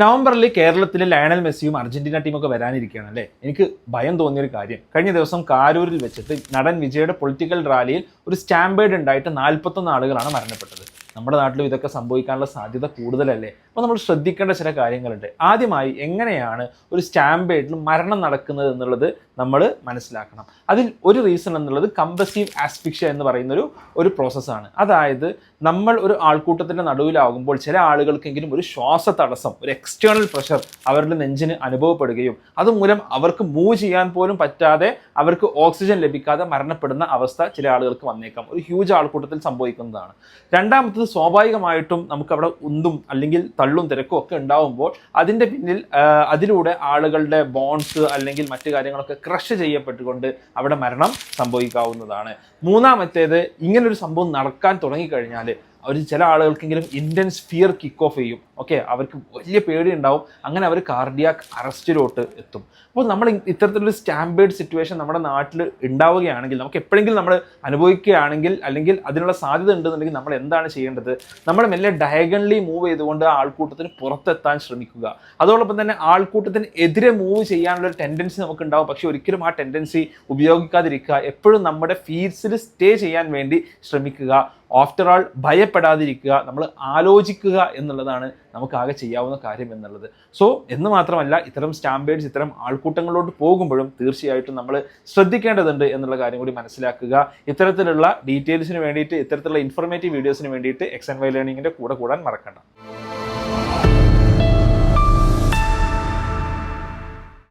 നവംബറിൽ കേരളത്തിലെ ലയണൽ മെസ്സിയും അർജന്റീന ടീമൊക്കെ വരാനിരിക്കുകയാണ് അല്ലേ? എനിക്ക് ഭയം തോന്നിയൊരു കാര്യം. കഴിഞ്ഞ ദിവസം കാരൂരിൽ വെച്ചിട്ട് നടൻ വിജയുടെ പൊളിറ്റിക്കൽ റാലിയിൽ ഒരു സ്റ്റാമ്പേഡ് ഉണ്ടായിട്ട് നാൽപ്പത്തൊന്ന് ആളുകളാണ് മരണപ്പെട്ടത്. നമ്മുടെ നാട്ടിലും ഇതൊക്കെ സംഭവിക്കാനുള്ള സാധ്യത കൂടുതലല്ലേ? അപ്പോൾ നമ്മൾ ശ്രദ്ധിക്കേണ്ട ചില കാര്യങ്ങളുണ്ട്. ആദ്യമായി എങ്ങനെയാണ് ഒരു സ്റ്റാമ്പേഡിൽ മരണം നടക്കുന്നത് എന്നുള്ളത് നമ്മൾ മനസ്സിലാക്കണം. അതിൽ ഒരു റീസൺ എന്നുള്ളത് കമ്പസീവ് ആസ്പിക്ഷ്യ എന്ന് പറയുന്നൊരു ഒരു പ്രോസസ്സാണ്. അതായത് നമ്മൾ ഒരു ആൾക്കൂട്ടത്തിന്റെ നടുവിലാകുമ്പോൾ ചില ആളുകൾക്കെങ്കിലും ഒരു ശ്വാസ തടസ്സം ഒരു എക്സ്റ്റേണൽ പ്രഷർ അവരുടെ നെഞ്ചിന് അനുഭവപ്പെടുകയും അതുമൂലം അവർക്ക് മൂവ് ചെയ്യാൻ പോലും പറ്റാതെ അവർക്ക് ഓക്സിജൻ ലഭിക്കാതെ മരണപ്പെടുന്ന അവസ്ഥ ചില ആളുകൾക്ക് വന്നേക്കാം. ഒരു ഹ്യൂജ് ആൾക്കൂട്ടത്തിൽ സംഭവിക്കുന്നതാണ്. രണ്ടാമത്തത് സ്വാഭാവികമായിട്ടും നമുക്ക് അവിടെ ഉന്തും അല്ലെങ്കിൽ തള്ളും തിരക്കും ഒക്കെ ഉണ്ടാവുമ്പോൾ അതിന്റെ പിന്നിൽ അതിലൂടെ ആളുകളുടെ ബോൺസ് അല്ലെങ്കിൽ മറ്റു കാര്യങ്ങളൊക്കെ ക്രഷ് ചെയ്യപ്പെട്ടുകൊണ്ട് അവിടെ മരണം സംഭവിക്കാവുന്നതാണ്. മൂന്നാമത്തേത് ഇങ്ങനൊരു സംഭവം നടക്കാൻ തുടങ്ങിക്കഴിഞ്ഞാൽ അവർ ചില ആളുകൾക്കെങ്കിലും ഇന്റൻസ് ഫിയർ കിക്ക് ഓഫ് ചെയ്യും. ഓക്കെ അവർക്ക് വലിയ പേടി ഉണ്ടാവും അങ്ങനെ അവർ കാർഡിയാക് അറസ്റ്റിലോട്ട് എത്തും. അപ്പോൾ നമ്മൾ ഇത്തരത്തിലൊരു സ്റ്റാമ്പേർഡ് സിറ്റുവേഷൻ നമ്മുടെ നാട്ടിൽ ഉണ്ടാവുകയാണെങ്കിൽ നമുക്ക് എപ്പോഴെങ്കിലും നമ്മൾ അനുഭവിക്കുകയാണെങ്കിൽ അല്ലെങ്കിൽ അതിനുള്ള സാധ്യത ഉണ്ടെന്നുണ്ടെങ്കിൽ നമ്മൾ എന്താണ് ചെയ്യേണ്ടത്? നമ്മൾ മെല്ലെ ഡയഗണലി മൂവ് ചെയ്തുകൊണ്ട് ആൾക്കൂട്ടത്തിന് പുറത്തെത്താൻ ശ്രമിക്കുക. അതോടൊപ്പം തന്നെ ആൾക്കൂട്ടത്തിന് എതിരെ മൂവ് ചെയ്യാനുള്ള ഒരു ടെൻഡൻസി നമുക്ക് ഉണ്ടാവും പക്ഷേ ഒരിക്കലും ആ ടെൻഡൻസി ഉപയോഗിക്കാതിരിക്കുക. എപ്പോഴും നമ്മുടെ ഫീൽസിൽ സ്റ്റേ ചെയ്യാൻ വേണ്ടി ശ്രമിക്കുക. ആഫ്റ്റർ ആൾ ഭയപ്പെടാതിരിക്കുക നമ്മൾ ആലോചിക്കുക എന്നുള്ളതാണ് നമുക്കാകെ ചെയ്യാവുന്ന കാര്യം എന്നുള്ളത്. സോ എന്ന് മാത്രമല്ല ഇത്തരം സ്റ്റാമ്പേഡ്സ് ഇത്തരം ആൾക്കൂട്ടങ്ങളിലോട്ട് പോകുമ്പോഴും തീർച്ചയായിട്ടും നമ്മൾ ശ്രദ്ധിക്കേണ്ടതുണ്ട് എന്നുള്ള കാര്യം കൂടി മനസ്സിലാക്കുക. ഇത്തരത്തിലുള്ള ഡീറ്റെയിൽസിന് വേണ്ടിയിട്ട് ഇത്തരത്തിലുള്ള ഇൻഫർമേറ്റീവ് വീഡിയോസിന് വേണ്ടിയിട്ട് എക്സ് ആൻഡ് വൈ ലേണിങ്ങിന്റെ കൂടെ കൂടാൻ മറക്കണ്ട.